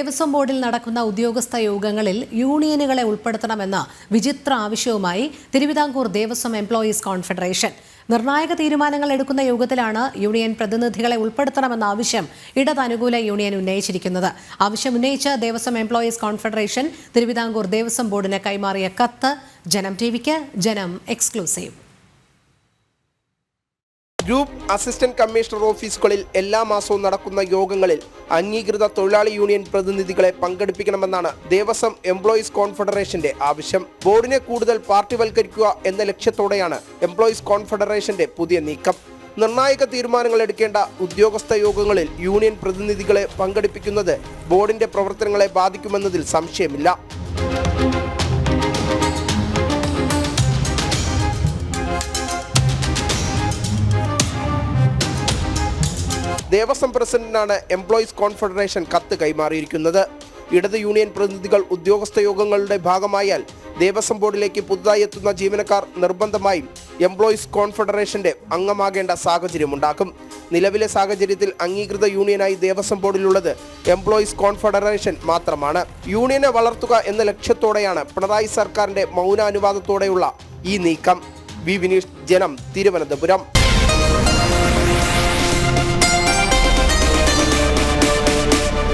ദേവസ്വം ബോർഡിൽ നടക്കുന്ന ഉദ്യോഗസ്ഥ യോഗങ്ങളിൽ യൂണിയനുകളെ ഉൾപ്പെടുത്തണമെന്ന വിചിത്ര ആവശ്യവുമായി തിരുവിതാംകൂർ ദേവസ്വം എംപ്ലോയീസ് കോൺഫെഡറേഷൻ. നിർണായക തീരുമാനങ്ങൾ എടുക്കുന്ന യോഗത്തിലാണ് യൂണിയൻ പ്രതിനിധികളെ ഉൾപ്പെടുത്തണമെന്ന ആവശ്യം ഇടതനുകൂല യൂണിയൻ ഉന്നയിച്ചിരിക്കുന്നത്. ആവശ്യം ഉന്നയിച്ച ദേവസ്വം എംപ്ലോയീസ് കോൺഫെഡറേഷൻ തിരുവിതാംകൂർ ദേവസ്വം ബോർഡിന് കൈമാറിയ കത്ത് ജനം ടിവിക്ക് ജനം എക്സ്ക്ലൂസീവ്. ഗ്രൂപ്പ് അസിസ്റ്റന്റ് കമ്മീഷണർ ഓഫീസുകളിൽ എല്ലാ മാസവും നടക്കുന്ന യോഗങ്ങളിൽ അംഗീകൃത തൊഴിലാളി യൂണിയൻ പ്രതിനിധികളെ പങ്കെടുപ്പിക്കണമെന്നാണ് ദേവസ്വം എംപ്ലോയീസ് കോൺഫെഡറേഷന്റെ ആവശ്യം. ബോർഡിനെ കൂടുതൽ പാർട്ടിവൽക്കരിക്കുക എന്ന ലക്ഷ്യത്തോടെയാണ് എംപ്ലോയീസ് കോൺഫെഡറേഷന്റെ പുതിയ നീക്കം. നിർണായക തീരുമാനങ്ങൾ എടുക്കേണ്ട ഉദ്യോഗസ്ഥ യോഗങ്ങളിൽ യൂണിയൻ പ്രതിനിധികളെ പങ്കെടുപ്പിക്കുന്നത് ബോർഡിന്റെ പ്രവർത്തനങ്ങളെ ബാധിക്കുമെന്നതിൽ സംശയമില്ല. ദേവസ്വം പ്രസിഡന്റിനാണ് എംപ്ലോയീസ് കോൺഫെഡറേഷൻ കത്ത് കൈമാറിയിരിക്കുന്നത്. ഇടത് യൂണിയൻ പ്രതിനിധികൾ ഉദ്യോഗസ്ഥ യോഗങ്ങളുടെ ഭാഗമായാൽ ദേവസ്വം ബോർഡിലേക്ക് പുതുതായി എത്തുന്ന ജീവനക്കാർ നിർബന്ധമായും എംപ്ലോയീസ് കോൺഫെഡറേഷന്റെ അംഗമാകേണ്ട സാഹചര്യമുണ്ടാക്കും നിലവിലെ സാഹചര്യത്തിൽ അംഗീകൃത യൂണിയനായി ദേവസ്വം ബോർഡിലുള്ളത് എംപ്ലോയീസ് കോൺഫെഡറേഷൻ മാത്രമാണ്. യൂണിയനെ വളർത്തുക എന്ന ലക്ഷ്യത്തോടെയാണ് പിണറായി സർക്കാരിന്റെ മൗനാനുവാദത്തോടെയുള്ള ഈ നീക്കം. വി വിനീഷ് ജനം തിരുവനന്തപുരം.